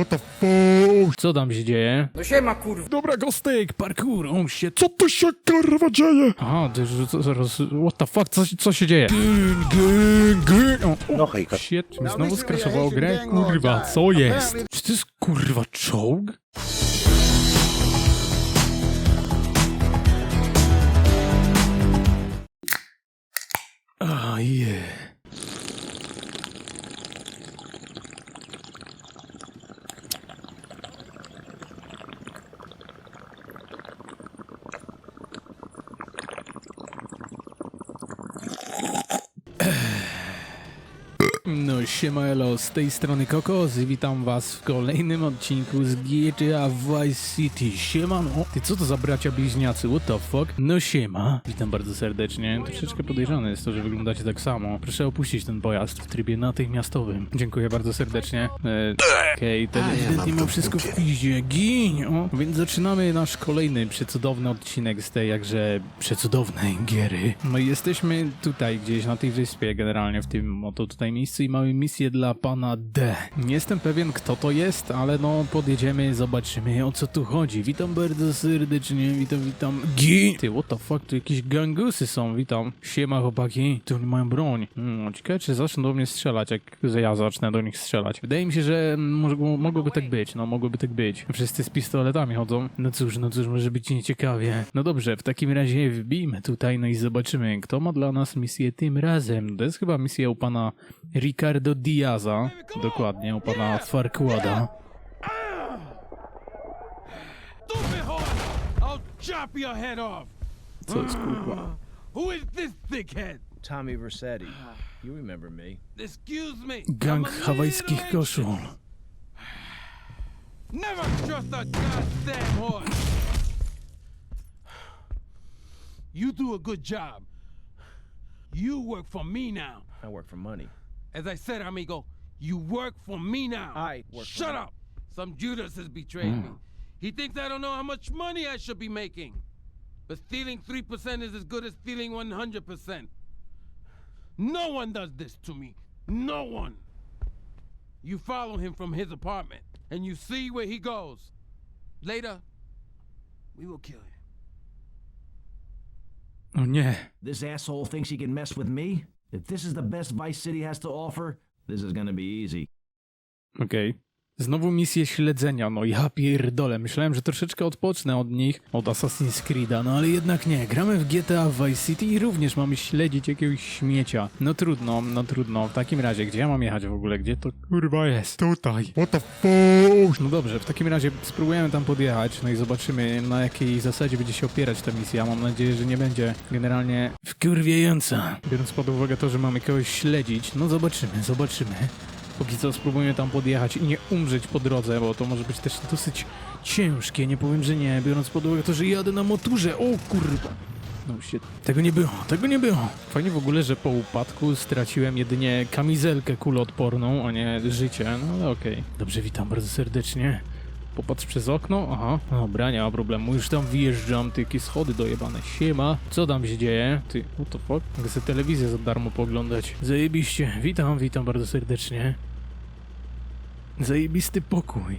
What the fuck? Co tam się dzieje? No siema kurwa. Dobra, gostek, parkour, on się... Co tu się kurwa dzieje? Aha, ty, co, zaraz, what the fuck, co, co się dzieje? Gin, gin, gin. O, o, No hejka. shit, mi znowu skraszowało grę? Kurwa, co jest? Czy to jest kurwa czołg? A, je. No siema elo, z tej strony Kokos i witam was w kolejnym odcinku z GTA Vice City. Siema no, ty co to za bracia bliźniacy, what the fuck? No siema, witam bardzo serdecznie. Troszeczkę podejrzane jest to, że wyglądacie tak samo. Proszę opuścić ten pojazd w trybie natychmiastowym. Dziękuję bardzo serdecznie. E, Okej, ten ewidentnie ma wszystko w piździe. Gin! O, więc zaczynamy nasz kolejny przecudowny odcinek z tej jakże przecudownej giery. No i jesteśmy tutaj gdzieś na tej wyspie generalnie w tym oto tutaj miejscu i mamy misję dla pana D. Nie jestem pewien kto to jest, ale no podjedziemy, zobaczymy o co tu chodzi. Witam bardzo serdecznie, witam, witam. Gin! Ty, what the fuck, tu jakieś gangusy są, witam. Siema chłopaki, tu oni mają broń. Hmm, ciekawe czy zaczną do mnie strzelać, jak ja zacznę do nich strzelać. Wydaje mi się, że mogło, mogłoby tak być, no mogłoby tak być. Wszyscy z pistoletami chodzą. No cóż, no cóż, może być nieciekawie. No dobrze, w takim razie wbijmy tutaj, no i zobaczymy, kto ma dla nas misję tym razem. To jest chyba misja u pana Ricardo Diaza. Dokładnie, u pana Farquada. Stupid horse! I'll chop your head off! Co jest kurwa? Who is this thickhead? Tommy Versetti. You remember me. Excuse me. Gang hawajskich koszul. Never trust a goddamn horse. You do a good job. You work for me now. I work for money. As I said, amigo, you work for me now. I work for Shut me. up. Some Judas has betrayed hmm. me. He thinks I don't know how much money I should be making. But stealing 3% is as good as stealing 100%. No one does this to me. No one. You follow him from his apartment and you see where he goes. Later, we will kill him. Oh, yeah. This asshole thinks he can mess with me? If this is the best Vice City has to offer, this is gonna be easy. Okej. Znowu misje śledzenia, no ja pierdolę. Myślałem, że troszeczkę odpocznę od nich, od Assassin's Creed'a, no ale jednak nie. Gramy w GTA Vice City i również mamy śledzić jakiegoś śmiecia. No trudno, no trudno. W takim razie, gdzie ja mam jechać w ogóle? Gdzie to kurwa jest? Tutaj. What the fuck? No dobrze, w takim razie spróbujemy tam podjechać, no i zobaczymy na jakiej zasadzie będzie się opierać ta misja. Mam nadzieję, że nie będzie generalnie wkurwiająca. Biorąc pod uwagę to, że mamy kogoś śledzić, no zobaczymy, zobaczymy. Póki co spróbujemy tam podjechać i nie umrzeć po drodze, bo to może być też dosyć ciężkie, nie powiem, że nie, biorąc pod uwagę to, że jadę na motorze, o kurwa. No się, tego nie było, tego nie było. Fajnie w ogóle, że po upadku straciłem jedynie kamizelkę kuloodporną, a nie życie, no ale okej. Dobrze, witam bardzo serdecznie. Popatrz przez okno? Aha, dobra, nie ma problemu. Już tam wjeżdżam, ty jakie schody dojebane. Siema. Co tam się dzieje? Ty, what the fuck? Mogę sobie telewizję za darmo pooglądać. Zajebiście. Witam, witam bardzo serdecznie. Zajebisty pokój.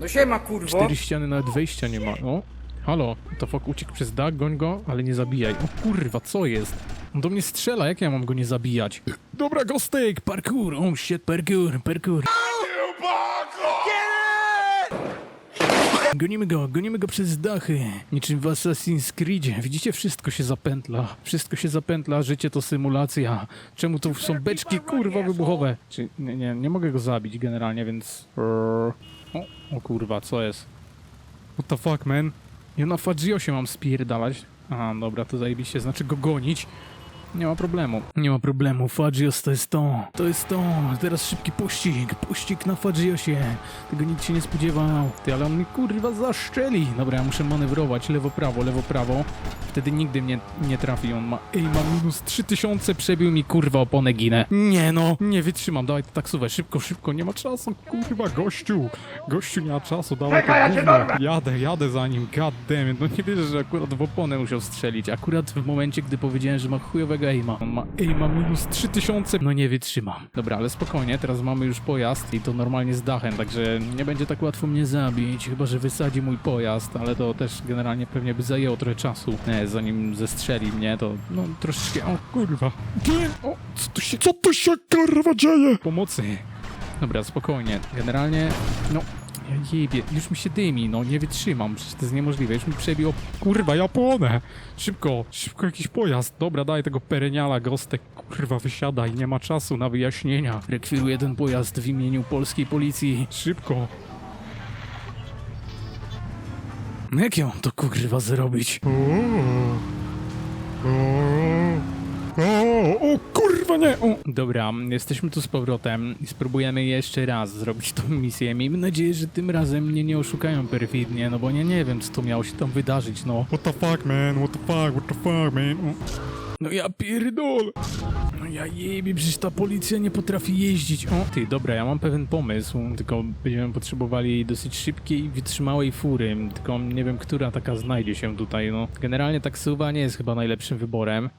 No siema kurwo. Cztery ściany, nawet wejścia nie ma. O, halo. To fuck uciekł przez dach, goń go, ale nie zabijaj. O kurwa, co jest? On do mnie strzela, jak ja mam go nie zabijać? Dobra, gostek, parkour, oh shit, parkour, parkour. Gonimy go, gonimy go przez dachy. Niczym w Assassin's Creedzie. Widzicie, wszystko się zapętla. Wszystko się zapętla, życie to symulacja. Czemu tu są beczki, kurwa, wybuchowe? Czy, nie, nie, nie mogę go zabić generalnie, więc... O, o kurwa, co jest? What the fuck, man? Ja na Fadziosie mam spierdalać. Aha, dobra, to zajebiście, znaczy go gonić. Nie ma problemu. Nie ma problemu. Fagios to jest to. To jest to. Teraz szybki pościg. Pościg na Fagiosie. Tego nikt się nie spodziewał. Ty, ale on mi kurwa zaszczeli. Dobra, ja muszę manewrować. Lewo, prawo, lewo, prawo. Wtedy nigdy mnie nie trafi. On ma... Ej, ma minus 3000. Przebił mi kurwa oponę ginę. Nie no. Nie wytrzymam. Dawaj taksówę. Szybko, szybko. Nie ma czasu. Kurwa, gościu. Gościu nie ma czasu. Dawaj to gówno. Jadę, jadę za nim. God damn it. No nie wierzę, że akurat w oponę musiał strzelić. Akurat w momencie, gdy powiedziałem, że ma chujowego tego aima. On ma aima minus 3000. No nie wytrzymam. Dobra, ale spokojnie, teraz mamy już pojazd i to normalnie z dachem, także nie będzie tak łatwo mnie zabić, chyba że wysadzi mój pojazd, ale to też generalnie pewnie by zajęło trochę czasu, e, zanim zestrzeli mnie, to no troszeczkę... O kurwa. Nie, o, co tu się... Co tu się kurwa dzieje? Pomocy. Dobra, spokojnie. Generalnie, no... Jebie, już mi się dymi, no nie wytrzymam, przecież to jest niemożliwe, już mi przebiło... Kurwa, ja płonę! Szybko, szybko jakiś pojazd. Dobra, daj tego pereniala, gostek, kurwa, wysiadaj, nie ma czasu na wyjaśnienia. Rekwiruję ten pojazd w imieniu polskiej policji. Szybko. No Jak ja mam to kurwa zrobić? O, o, o, o kurwa nie! O. Dobra, jesteśmy tu z powrotem i spróbujemy jeszcze raz zrobić tą misję. Miejmy nadzieję, że tym razem mnie nie oszukają perfidnie, no bo ja nie wiem, co to miało się tam wydarzyć, no. What the fuck, man? What the fuck? What the fuck, man? O. No ja pierdolę. No ja jebie, przecież ta policja nie potrafi jeździć. O, ty, dobra, ja mam pewien pomysł, tylko będziemy potrzebowali dosyć szybkiej, wytrzymałej fury, tylko nie wiem, która taka znajdzie się tutaj, no. Generalnie taksówka nie jest chyba najlepszym wyborem.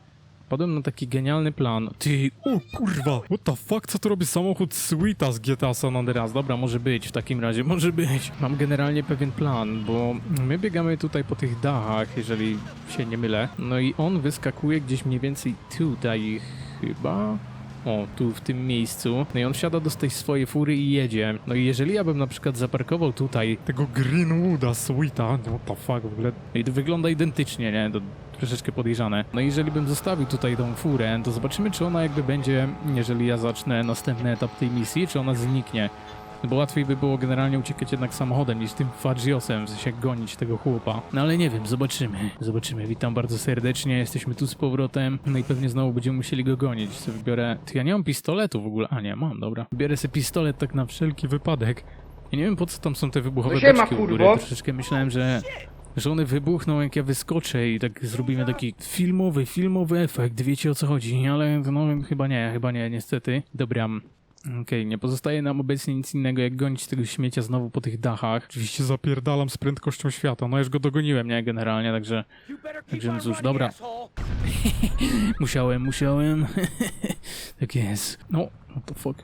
Padłem na taki genialny plan. Ty, o kurwa! What the fuck? Co tu robi samochód Sweeta z GTA San Andreas, dobra, może być w takim razie, może być. Mam generalnie pewien plan, bo my biegamy tutaj po tych dachach, jeżeli się nie mylę. No i on wyskakuje gdzieś mniej więcej tutaj chyba. O, tu w tym miejscu. No i on wsiada do tej swojej fury i jedzie. No i jeżeli ja bym na przykład zaparkował tutaj, Tego Greenwooda Sweeta. What the fuck w ogóle? no i to wygląda identycznie, nie? To troszeczkę podejrzane. No i jeżeli bym zostawił tutaj tą furę, to zobaczymy, czy ona jakby będzie, jeżeli ja zacznę następny etap tej misji, czy ona zniknie. No bo łatwiej by było generalnie uciekać jednak samochodem niż tym Fagiosem, w sensie gonić tego chłopa. No ale nie wiem, zobaczymy. Zobaczymy. Witam bardzo serdecznie, jesteśmy tu z powrotem. No i pewnie znowu będziemy musieli go gonić. Co wybiorę... Ty, ja nie mam pistoletu w ogóle. A nie, mam, dobra. Biorę sobie pistolet tak na wszelki wypadek. Ja nie wiem po co tam są te wybuchowe No siema, beczki u góry. Troszeczkę myślałem, że że one wybuchną jak ja wyskoczę i tak zrobimy taki filmowy, filmowy efekt, wiecie o co chodzi, ale no chyba nie, chyba nie, niestety. Dobra, okej, nie pozostaje nam obecnie nic innego jak gonić tego śmiecia znowu po tych dachach. Oczywiście zapierdalam z prędkością świata. No już go dogoniłem, nie, generalnie, także... Także no cóż, dobra. Musiałem, musiałem. tak jest. No, what the fuck.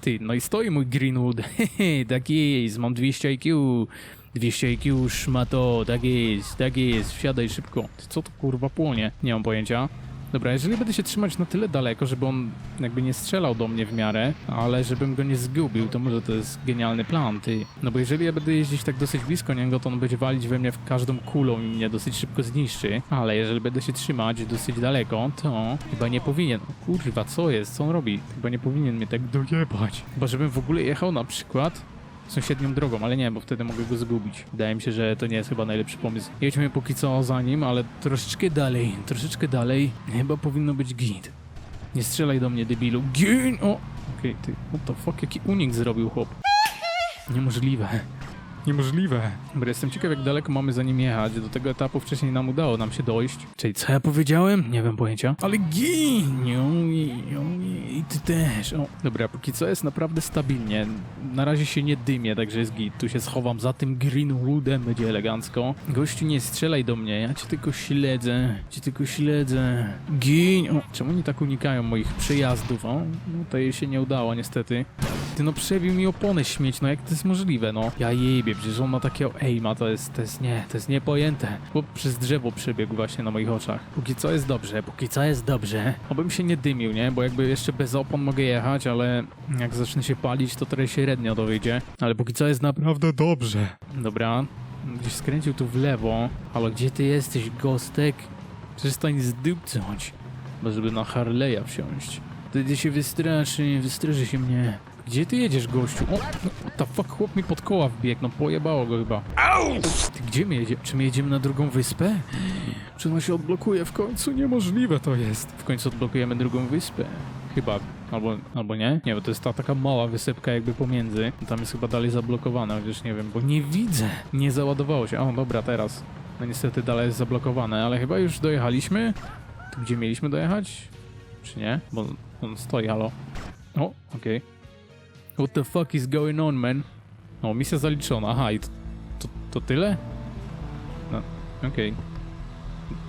Ty, no i stoi mój Greenwood. tak jest, mam 200 IQ. 200 IQ, szmato, tak jest, tak jest, wsiadaj szybko. Co to kurwa płonie? Nie mam pojęcia. Dobra, jeżeli będę się trzymać na tyle daleko, żeby on jakby nie strzelał do mnie w miarę, ale żebym go nie zgubił, to może to jest genialny plan, ty. No bo jeżeli ja będę jeździć tak dosyć blisko niego, to on będzie walić we mnie w każdą kulą i mnie dosyć szybko zniszczy. Ale jeżeli będę się trzymać dosyć daleko, to chyba nie powinien. Kurwa, co jest? Co on robi? Chyba nie powinien mnie tak dojebać. Chyba żebym w ogóle jechał na przykład sąsiednią drogą, ale nie, bo wtedy mogę go zgubić. Wydaje mi się, że to nie jest chyba najlepszy pomysł. Jedźmy póki co za nim, ale troszeczkę dalej, troszeczkę dalej. Chyba powinno być git. Nie strzelaj do mnie, debilu. Gin! O! Okej, ty, what the fuck, jaki unik zrobił chłop. Niemożliwe. Niemożliwe. Dobra, jestem ciekaw, jak daleko mamy za nim jechać. Do tego etapu wcześniej nam udało nam się dojść. Czyli co ja powiedziałem? Nie wiem pojęcia. Ale gin! I ty też. O. Dobra, póki co jest naprawdę stabilnie. Na razie się nie dymię, także jest git. Tu się schowam za tym Greenwoodem, będzie elegancko. Gościu, nie strzelaj do mnie, ja cię tylko śledzę. Cię tylko śledzę. Gin! O, czemu oni tak unikają moich przejazdów? O, no to jej się nie udało niestety. Ty no przebił mi oponę śmieć, no jak to jest możliwe, no. Ja jebie, przecież on ma takiego aima, to jest, to jest nie, to jest niepojęte. Chłop przez drzewo przebiegł właśnie na moich oczach. Póki co jest dobrze, póki co jest dobrze. Obym się nie dymił, nie, bo jakby jeszcze bez opon mogę jechać, ale jak zacznę się palić, to trochę średnio to wyjdzie. Ale póki co jest naprawdę... Dobrze. Dobra, gdzieś skręcił tu w lewo. Ale gdzie ty jesteś, Gostek? Przestań zdupcać, bo żeby na Harley'a wsiąść. Wtedy się wystraszy, wystraszy się mnie. Gdzie ty jedziesz, gościu? O, no, the fuck, chłop mi pod koła wbiegł, no pojebało go chyba. Ty, gdzie my jedziemy? Czy my jedziemy na drugą wyspę? Czy ona się odblokuje w końcu? Niemożliwe to jest. W końcu odblokujemy drugą wyspę. Chyba. Albo, albo nie? Nie, bo to jest ta taka mała wysepka jakby pomiędzy. Tam jest chyba dalej zablokowana, chociaż nie wiem, bo nie widzę. Nie załadowało się. O, dobra, teraz. No niestety dalej jest zablokowane, ale chyba już dojechaliśmy. Tu gdzie mieliśmy dojechać? Czy nie? Bo on stoi, halo. O, okej. What the fuck is going on, man? O, misja zaliczona. Aha, i to, to, to tyle? No, okej.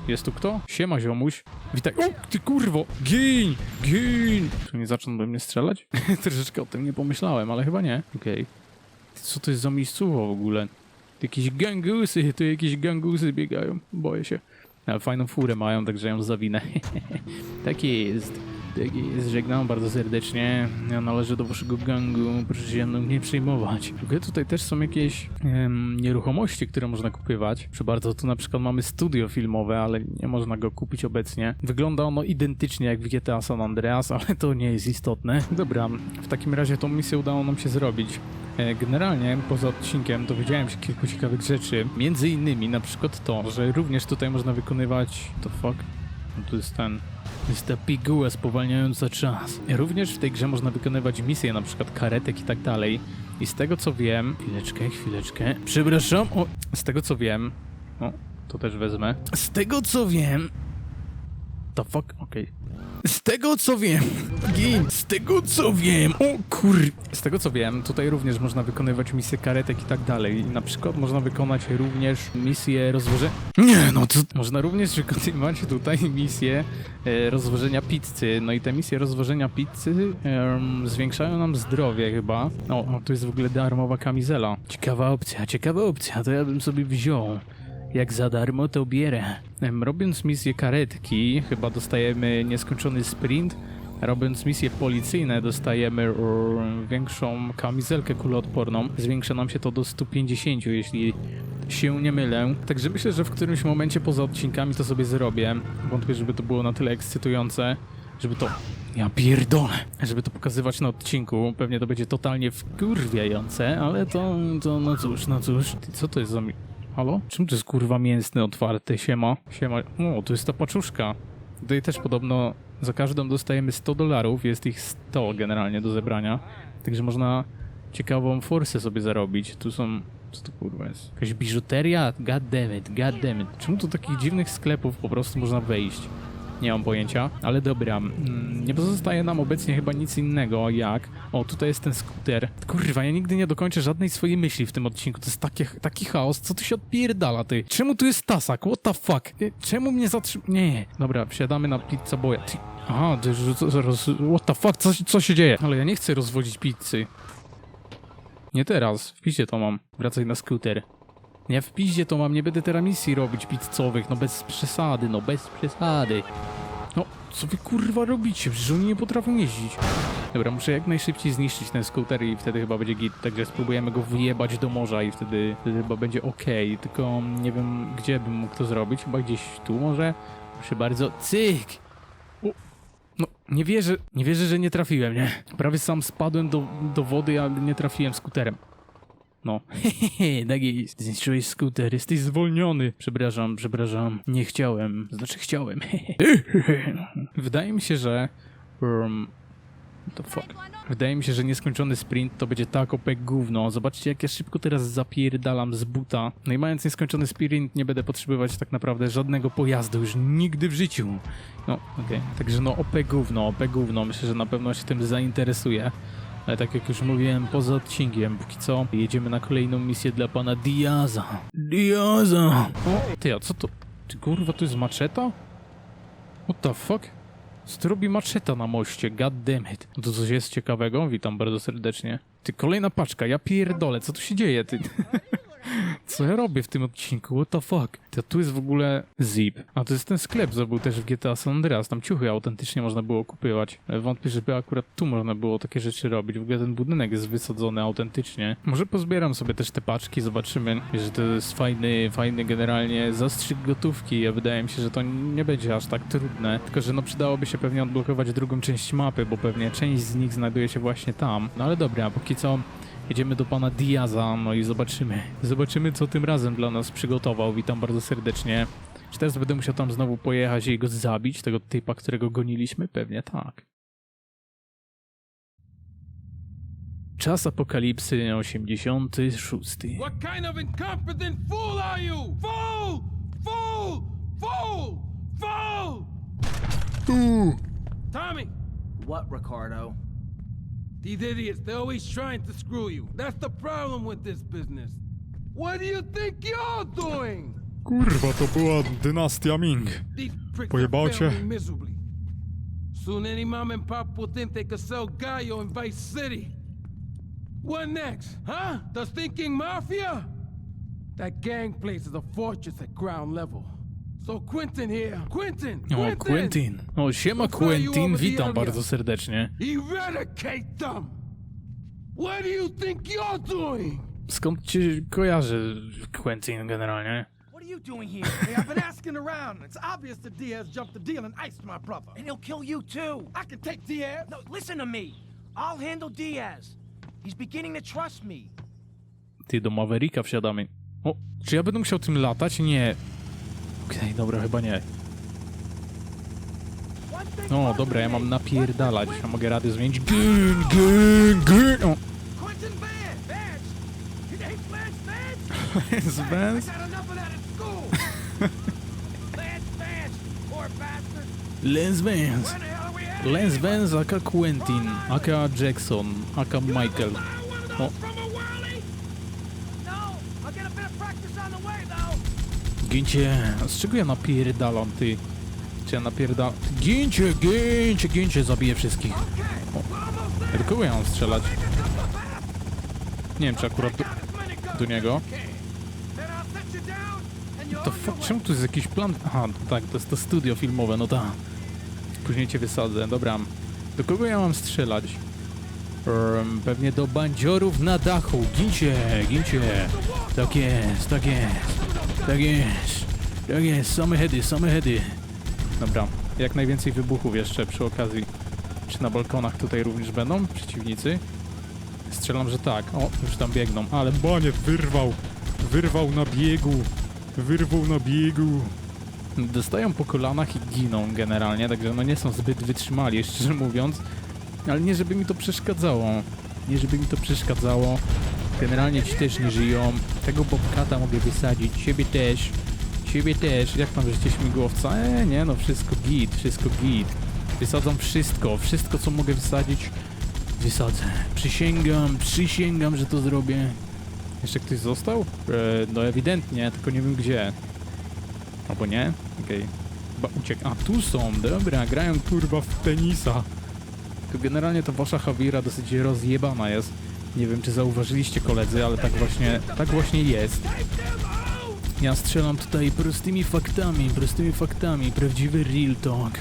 Jest tu kto? Siema, ziomuś. Witaj. O, ty kurwo! Gin! Gin! Czy nie zaczął do mnie strzelać? Troszeczkę o tym nie pomyślałem, ale chyba nie. Okej. Co to jest za miejscowo w ogóle? Jakieś gangusy, tu jakieś gangusy biegają. Boję się. Ale fajną furę mają, także ją zawinę. tak jest. Tak jest. Żegnam bardzo serdecznie. Ja należę do waszego gangu. Proszę się mną nie przejmować. W tutaj też są jakieś em, nieruchomości, które można kupywać. Proszę bardzo, tu na przykład mamy studio filmowe, ale nie można go kupić obecnie. Wygląda ono identycznie jak w GTA San Andreas, ale to nie jest istotne. Dobra, w takim razie tą misję udało nam się zrobić. E, Generalnie poza odcinkiem dowiedziałem się kilku ciekawych rzeczy. Między innymi na przykład to, że również tutaj można wykonywać. To fuck? No tu jest ten. Jest ta piguła spowalniająca czas. Również w tej grze można wykonywać misje, na przykład karetek i tak dalej. I z tego co wiem. Chwileczkę, chwileczkę. Przepraszam. O, z tego co wiem. O, to też wezmę. Z tego co wiem. The fuck? Okej. Z tego co wiem, gin, z tego co wiem, o kur... Z tego co wiem, tutaj również można wykonywać misje karetek i tak dalej. Na przykład można wykonać również misję rozwożenia... Nie, no to... Można również wykonywać tutaj misję e, rozwożenia pizzy. No i te misje rozwożenia pizzy em, zwiększają nam zdrowie chyba. O, o, tu jest w ogóle darmowa kamizela. Ciekawa opcja, ciekawa opcja, to ja bym sobie wziął. Jak za darmo to bierę. Robiąc misję karetki, chyba dostajemy nieskończony sprint. Robiąc misje policyjne, dostajemy większą kamizelkę kuloodporną. Zwiększa nam się to do 150, jeśli się nie mylę. Także myślę, że w którymś momencie poza odcinkami to sobie zrobię. Wątpię, żeby to było na tyle ekscytujące, żeby to. Ja pierdolę! Żeby to pokazywać na odcinku. Pewnie to będzie totalnie wkurwiające, ale to. to no cóż, no cóż. Co to jest za. Halo? Czym to jest kurwa mięsny otwarty? Siema. Siema. O, tu jest ta paczuszka. Tutaj też podobno za każdą dostajemy 100 dolarów. Jest ich 100 generalnie do zebrania. Także można ciekawą forsę sobie zarobić. Tu są... Co to kurwa jest? Jakaś biżuteria? God damn it, god damn it. Czemu tu takich dziwnych sklepów po prostu można wejść? Nie mam pojęcia, ale dobra. Mm, Nie pozostaje nam obecnie chyba nic innego jak. O, tutaj jest ten skuter. Kurwa, ja nigdy nie dokończę żadnej swojej myśli w tym odcinku. To jest takie, taki chaos. Co tu się odpierdala, ty? Czemu tu jest tasak? What the fuck? Nie, Czemu mnie zatrzym... Nie. Dobra, wsiadamy na pizza boya. Ty... Aha. What the fuck? Co, co się dzieje? Ale ja nie chcę rozwodzić pizzy. Nie teraz. W pisie to mam. Wracaj na skuter. Ja w piździe to mam, nie będę teraz misji robić pizzowych, no bez przesady, no bez przesady. No, co wy kurwa robicie? Przecież oni nie potrafią jeździć. Dobra, muszę jak najszybciej zniszczyć ten skuter i wtedy chyba będzie git, także spróbujemy go wyjebać do morza i wtedy, wtedy chyba będzie okej, tylko nie wiem gdzie bym mógł to zrobić, chyba gdzieś tu może? Proszę bardzo, cyk! O, no, nie wierzę, nie wierzę, że nie trafiłem, nie? Prawie sam spadłem do, do wody, ale nie trafiłem skuterem. No, hehehe, tak jest. Zniszczyłeś skuter, jesteś zwolniony. Przepraszam, przepraszam. Nie chciałem. Znaczy chciałem. Wydaje mi się, że... Um, the fuck? Wydaje mi się, że nieskończony sprint to będzie tak OP gówno. Zobaczcie, jak ja szybko teraz zapierdalam z buta. No i mając nieskończony sprint, nie będę potrzebować tak naprawdę żadnego pojazdu już nigdy w życiu. No, okej. Także no OP gówno, OP gówno. Myślę, że na pewno się tym zainteresuje. Ale tak jak już mówiłem poza odcinkiem, póki co jedziemy na kolejną misję dla pana Diaza. Diaza! O, ty, a co to? Ty kurwa, to jest maczeta? What the fuck? Robi maczeta na moście? God damn it. To coś jest ciekawego? Witam bardzo serdecznie. Ty, kolejna paczka, ja pierdolę, co tu się dzieje, ty? Co ja robię w tym odcinku? What the fuck? To tu jest w ogóle zip. A to jest ten sklep, co był też w GTA San Andreas. Tam ciuchy autentycznie można było kupywać. Ale Wątpię, żeby akurat tu można było takie rzeczy robić. W ogóle ten budynek jest wysadzony autentycznie. Może pozbieram sobie też te paczki, zobaczymy. Że to jest fajny, fajny generalnie zastrzyk gotówki. Ja wydaje mi się, że to nie będzie aż tak trudne. Tylko, że no przydałoby się pewnie odblokować drugą część mapy, bo pewnie część z nich znajduje się właśnie tam. No ale dobra, póki co Jedziemy do pana Diaza, no i zobaczymy. Zobaczymy, co tym razem dla nas przygotował. Witam bardzo serdecznie. Czy teraz będę musiał tam znowu pojechać i go zabić, tego typa, którego goniliśmy? Pewnie tak. Czas apokalipsy 86. What kind of incompetent fool are you? Fool! Fool! Fool! Fool! Tommy! What, Ricardo? These idiots, they're always trying to screw you. That's the problem with this business. What do you think you're doing? Kurwa, to była dynastia Ming. These pricks Pojebało cię? me miserably. Soon any mom and pop will think they could sell Gallo in Vice City. What next, huh? The Thinking Mafia? That gang place is a fortress at ground level. So Quentin here. Quentin! O, Quentin. O, siema Quentin, witam bardzo serdecznie. Eradicate them! What do you think you're doing? Skąd cię kojarzy Quentin generalnie? What are you doing here? Hey, I've been asking around. It's obvious that Diaz jumped the deal and iced my brother. And he'll kill you too. I can take Diaz. No, listen to me. I'll handle Diaz. He's beginning to trust me. Ty, do Mavericka wsiadamy. O, czy ja będę musiał tym latać? Nie. Ok, dobra, chyba nie. No, dobra, ja mam napierdalać. Ja mogę rady zmienić. Gyn, gyn, gyn. O. Lance Vance? Lance Vance. Lance Vance aka Quentin, aka Jackson, aka Michael. O, gincie. Z czego ja napierdalam, ty? Czy ja napierdalam? Gincie, gincie, gincie, zabiję wszystkich. Do kogo ja mam strzelać? Nie wiem, czy akurat do, do niego. To fuck, czemu tu jest jakiś plan? Aha, tak, to jest to studio filmowe, no tak. Później cię wysadzę, dobra. Do kogo ja mam strzelać? Um, pewnie do bandziorów na dachu. Gincie, gincie. Tak jest, tak jest. Tak jest. Tak jest, same heady, same heady. Dobra, jak najwięcej wybuchów jeszcze przy okazji. Czy na balkonach tutaj również będą przeciwnicy? Strzelam, że tak. O, już tam biegną, ale Banie, wyrwał. Wyrwał na biegu. Wyrwał na biegu. dostają po kolanach i giną generalnie, także no nie są zbyt wytrzymali, szczerze mówiąc. Ale nie żeby mi to przeszkadzało. Nie żeby mi to przeszkadzało. Generalnie ci też nie żyją. Tego bobkata mogę wysadzić. Ciebie też. Ciebie też. Jak tam życie śmigłowca? E, nie no, wszystko git, wszystko git. Wysadzam wszystko. Wszystko, co mogę wysadzić, wysadzę. Przysięgam, przysięgam, że to zrobię. Jeszcze ktoś został? E, no ewidentnie, tylko nie wiem gdzie. Albo nie? Okej. Chyba uciekł. A, tu są, dobra, grają Kurwa, w tenisa. to generalnie to wasza Javiera dosyć rozjebana jest. Nie wiem, czy zauważyliście koledzy, ale tak właśnie, tak właśnie jest. Ja strzelam tutaj prostymi faktami, prostymi faktami. Prawdziwy real talk.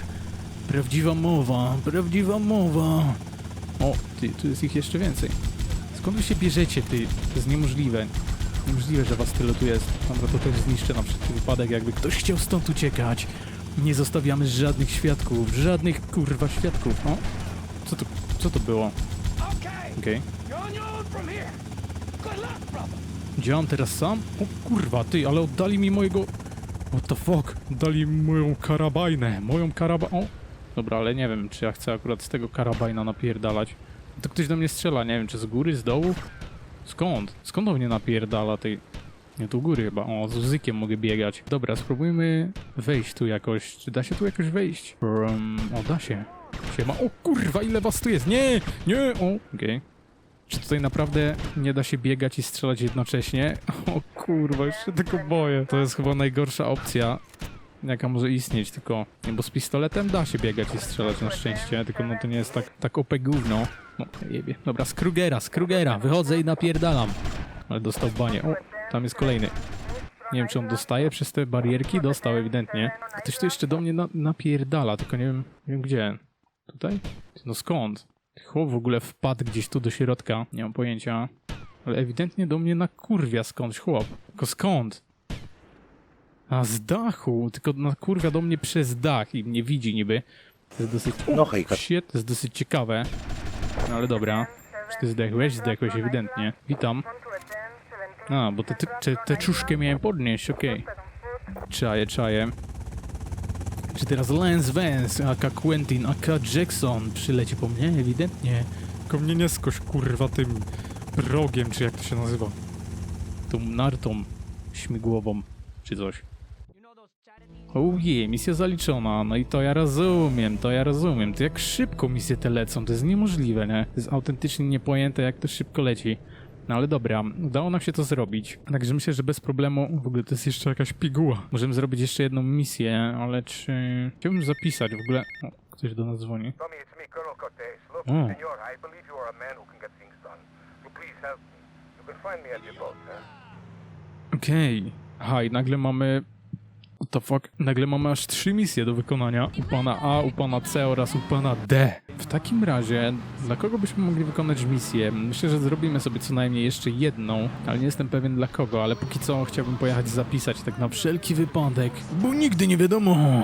Prawdziwa mowa, prawdziwa mowa. O, ty, tu jest ich jeszcze więcej. Skąd wy się bierzecie, ty? To jest niemożliwe. Niemożliwe, że was tyle tu jest. Dobra, to też zniszczę na wszelki wypadek, jakby ktoś chciał stąd uciekać. Nie zostawiamy żadnych świadków, żadnych kurwa świadków. O, co to, co to było? Okay, Okej. you're on your own from here. Good luck, brother. Gdzie on teraz sam? O kurwa, ty, ale oddali mi mojego... What the fuck? Dali moją karabajnę. Moją karaba... O! Dobra, ale nie wiem, czy ja chcę akurat z tego karabajna napierdalać. To ktoś do mnie strzela, nie wiem, czy z góry, z dołu? Skąd? Skąd on mnie napierdala tej... Nie, tu góry chyba. O, z uzykiem mogę biegać. Dobra, spróbujmy wejść tu jakoś. Czy da się tu jakoś wejść? Um, o, da się. Siema. O kurwa, ile was tu jest? Nie! Nie! O, okej. Czy tutaj naprawdę nie da się biegać i strzelać jednocześnie? O kurwa, już się tego boję. To jest chyba najgorsza opcja, jaka może istnieć, tylko... Nie, bo z pistoletem da się biegać i strzelać na szczęście, tylko no to nie jest tak, tak OP gówno. No, jebie. Dobra, z Krugera, z Krugera, wychodzę i napierdalam. Ale dostał banie. O, tam jest kolejny. Nie wiem, czy on dostaje przez te barierki? Dostał ewidentnie. Ktoś tu jeszcze do mnie na, napierdala, tylko nie wiem, nie wiem gdzie. Tutaj? No skąd? Chłop w ogóle wpadł gdzieś tu do środka. Nie mam pojęcia. Ale ewidentnie do mnie nakurwia skądś chłop. Tylko skąd? A z dachu, tylko nakurwia do mnie przez dach i mnie widzi niby. To jest dosyć... No hejka. Shit, to jest dosyć ciekawe. No ale dobra. Czy ty zdechłeś? Zdechłeś ewidentnie. Witam. A, bo tę te, te, te czuszkę miałem podnieść, okej. Czaję, czaję. Czy teraz Lance Vance, aka Quentin, aka Jackson przyleci po mnie? Ewidentnie. Tylko mnie nie skoś, kurwa, tym rogiem, czy jak to się nazywa. Tą nartą śmigłową, czy coś. Oh yeah, misja zaliczona, no i to ja rozumiem, to ja rozumiem. To jak szybko misje te lecą, to jest niemożliwe, nie? To jest autentycznie niepojęte, jak to szybko leci. No ale dobra, udało nam się to zrobić. Także myślę, że bez problemu, w ogóle to jest jeszcze jakaś piguła. Możemy zrobić jeszcze jedną misję, ale czy... Chciałbym zapisać w ogóle... O, ktoś do nas dzwoni. Tommy, it's me, Colonel Cortez. Look, senor, I believe you are a man who can get things done. So please help me. You can find me at your boat, huh? Okej. Aha, i nagle mamy... The fuck? Nagle mamy aż trzy misje do wykonania. U pana A, u pana C oraz u pana D. W takim razie, dla kogo byśmy mogli wykonać misję? Myślę, że zrobimy sobie co najmniej jeszcze jedną, ale nie jestem pewien dla kogo, ale póki co chciałbym pojechać zapisać tak na wszelki wypadek, bo nigdy nie wiadomo.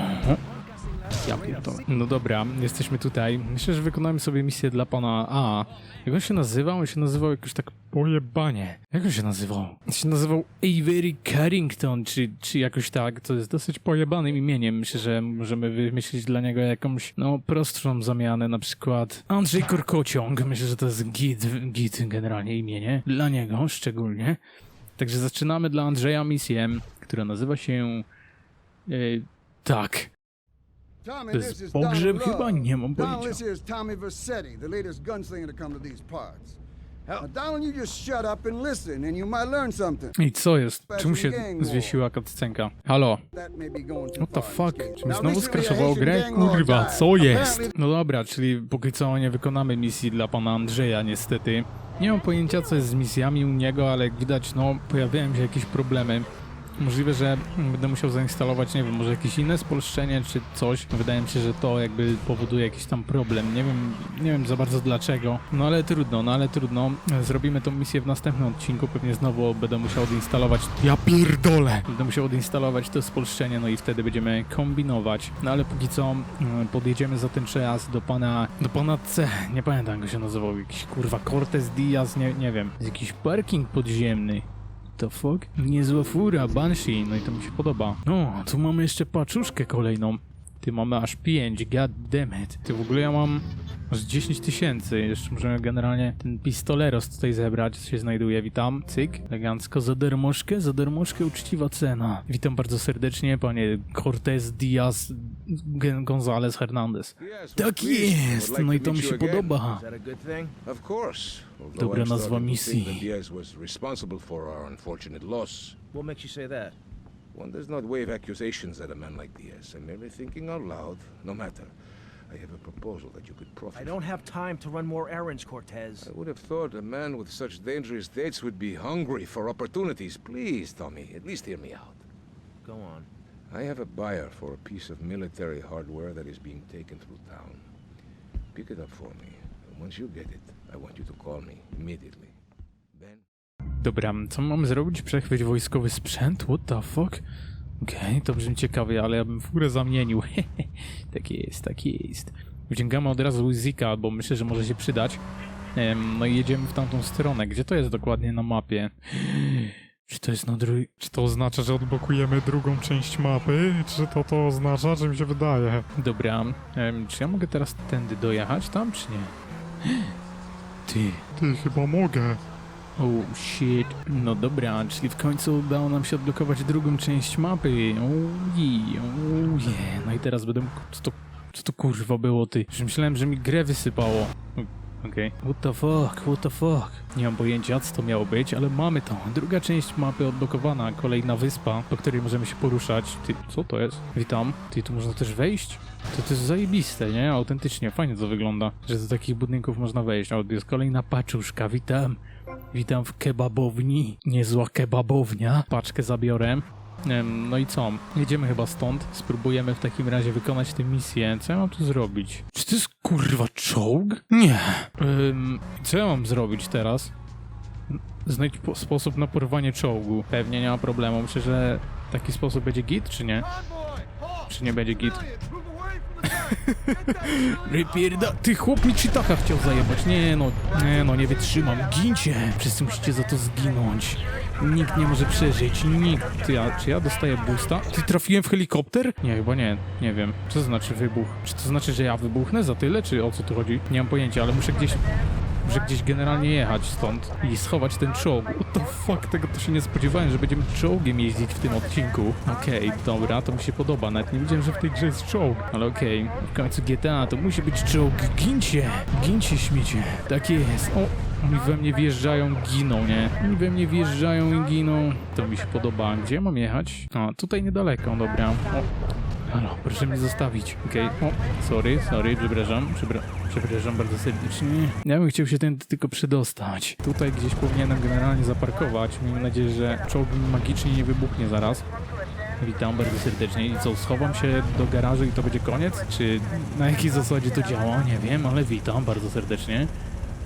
Ja pierdolę. No dobra, jesteśmy tutaj. Myślę, że wykonamy sobie misję dla pana A. Jak on się nazywał? On się nazywał jakoś tak pojebanie. Jak on się nazywał? On się nazywał Avery Carrington, czy, czy jakoś tak. To jest dosyć pojebanym imieniem. Myślę, że możemy wymyślić dla niego jakąś, no, prostszą zamianę, na przykład Andrzej Korkociąg. Myślę, że to jest git, git generalnie imienie. Dla niego szczególnie. Także zaczynamy dla Andrzeja misję, która nazywa się... E, tak. Pogrzeb? Chyba nie mam pojęcia. Tommy Versetti, the latest gunslinger to come to these parts. Now, Donald, you just shut up and listen, and you might learn something. I co jest? Czemu się zwiesiła cutscenka? Halo? What the fuck? Czy mi Now, znowu skraszowało grę? Kurwa, co jest? No dobra, czyli póki co nie wykonamy misji dla pana Andrzeja niestety. Nie mam pojęcia co jest z misjami u niego, ale jak widać, no pojawiają się jakieś problemy. Możliwe, że będę musiał zainstalować, nie wiem, może jakieś inne spolszczenie czy coś. Wydaje mi się, że to jakby powoduje jakiś tam problem. Nie wiem, nie wiem za bardzo dlaczego. No ale trudno, no ale trudno. Zrobimy tą misję w następnym odcinku. Pewnie znowu będę musiał odinstalować. Ja pierdolę! Będę musiał odinstalować to spolszczenie, no i wtedy będziemy kombinować. No ale póki co mm, podjedziemy za ten czas do pana, do pana C. Nie pamiętam jak go się nazywał. Jakiś kurwa Cortez Diaz, nie, nie wiem. Jakiś parking podziemny. The fuck? Niezła fura, Banshee, no i to mi się podoba. No, tu mamy jeszcze paczuszkę kolejną. Ty mamy aż 5, god damn it. Ty w ogóle ja mam aż 10 tysięcy. Jeszcze możemy generalnie ten pistoleros tutaj zebrać, co się znajduje. Witam, cyk, elegancko, za darmożkę, za darmożkę uczciwa cena. Witam bardzo serdecznie, panie Cortez Diaz Gen- González Hernandez. Tak jest, no i to mi się podoba. Of course. Dobra nazwa misji. Diaz was responsible for our unfortunate loss. What makes you say that? One does not wave accusations at a man like Diaz. I'm merely thinking out loud. No matter. I have a proposal that you could profit I don't have time to run more errands, Cortez. I would have thought a man with such dangerous dates would be hungry for opportunities. Please, Tommy, at least hear me out. Go on. I have a buyer for a piece of military hardware that is being taken through town. Pick it up for me. And once you get it, I want you to call me immediately. Dobra, co mamy zrobić? Przechwyć wojskowy sprzęt? What the fuck? Okej, to brzmi ciekawie, ale ja bym furę zamienił. tak jest, tak jest. Wyciągamy od razu Zika, bo myślę, że może się przydać. No i jedziemy w tamtą stronę. Gdzie to jest dokładnie na mapie? Czy to jest na drugiej... Czy to oznacza, że odblokujemy drugą część mapy? Czy to to oznacza, że mi się wydaje? Dobra, czy ja mogę teraz tędy dojechać tam, czy nie? Ty, Ty, chyba mogę. Oh shit. No dobra, czyli w końcu udało nam się odblokować drugą część mapy. Oh yeah, oh. No i teraz będę mógł... Co to, co to kurwa było ty? Już myślałem, że mi grę wysypało. Okej. What the fuck, what the fuck? Nie mam pojęcia, co to miało być, ale mamy to. Druga część mapy odblokowana, kolejna wyspa, po której możemy się poruszać. Ty, co to jest? Witam. Ty, tu można też wejść? To, to jest zajebiste, nie? Autentycznie, fajnie to wygląda, że do takich budynków można wejść. O, jest kolejna paczuszka, witam. Witam w kebabowni. Niezła kebabownia. Paczkę zabiorę. No i co? Jedziemy chyba stąd. Spróbujemy w takim razie wykonać tę misję. Co ja mam tu zrobić? Czy to jest kurwa czołg? Nie. Ym, co ja mam zrobić teraz? Znajdź po- sposób na porwanie czołgu. Pewnie nie ma problemu. Myślę, że taki sposób będzie git, czy nie? Czy nie będzie git? Wypierda... Ty chłop mi czytaka chciał zajebać. Nie no, nie no, nie wytrzymam. Gincie! Wszyscy musicie za to zginąć. Nikt nie może przeżyć. Nikt. Ty, czy ja dostaję boosta? Ty trafiłem w helikopter? Nie, chyba nie. Nie wiem. Co to znaczy wybuch? Czy to znaczy, że ja wybuchnę za tyle, czy o co tu chodzi? Nie mam pojęcia, ale muszę gdzieś... Muszę gdzieś generalnie jechać stąd i schować ten czołg. What the fuck, tego to się nie spodziewałem, że będziemy czołgiem jeździć w tym odcinku. Okej, dobra, to mi się podoba. Nawet nie wiedziałem, że w tej grze jest czołg. Ale okej, w końcu GTA to musi być czołg. Gincie! Gincie śmiecie. Tak jest. O, Oni we mnie wjeżdżają, giną, nie? Oni we mnie wjeżdżają i giną. To mi się podoba. Gdzie mam jechać? A, tutaj niedaleko, dobra. O. Halo, proszę mnie zostawić, okej? O, sorry, sorry, przepraszam, przepra przepraszam bardzo serdecznie. Ja bym chciał się ten tylko przedostać. Tutaj gdzieś powinienem generalnie zaparkować. Miejmy nadzieję, że czołg magicznie nie wybuchnie zaraz. Witam bardzo serdecznie. I co, schowam się do garażu i to będzie koniec? Czy na jakiej zasadzie to działa? Nie wiem, ale witam bardzo serdecznie.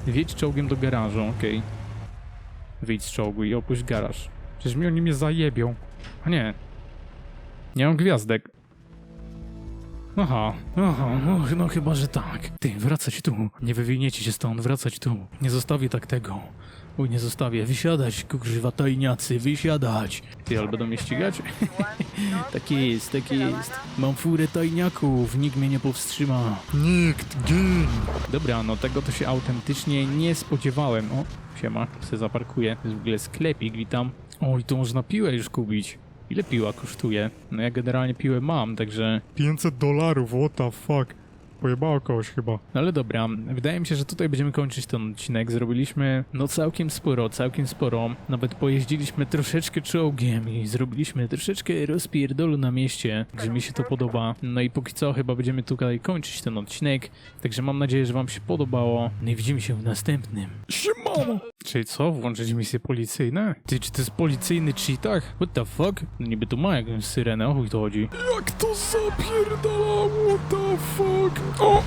Wjedź czołgiem do garażu, okej. Wyjdź z czołgu i opuść garaż. Przecież mi oni mnie zajebią. A nie. Nie mam gwiazdek. Aha, aha, no, no chyba, że tak. Ty, wracać tu. Nie wywiniecie się stąd, wracać tu. Nie zostawię tak tego. Uj, nie zostawię. Wysiadać, kurwa, tajniacy, wysiadać. Ty, ale będą mnie ścigać? tak jest, tak jest. Mam furę tajniaków, nikt mnie nie powstrzyma. Nikt, gin! Dobra, no tego to się autentycznie nie spodziewałem. O, siema, se zaparkuję. Jest w ogóle sklepik, witam. Oj, tu można piłę już kupić. Ile piła kosztuje? No ja generalnie piłę mam, także 500 dolarów, what the fuck. Pojebało kogoś chyba. No ale dobra, wydaje mi się, że tutaj będziemy kończyć ten odcinek. Zrobiliśmy no całkiem sporo, całkiem sporo. Nawet pojeździliśmy troszeczkę czołgiem i zrobiliśmy troszeczkę rozpierdolu na mieście, że mi się to podoba. No i póki co chyba będziemy tutaj kończyć ten odcinek. Także mam nadzieję, że wam się podobało. No i widzimy się w następnym. Siemano! Czyli co? Włączyć misje policyjne? Ty, czy to jest policyjny cheatach? What the fuck? No niby tu ma jakąś syrenę, o chuj to chodzi. Jak to zapierdalało, what the fuck? O!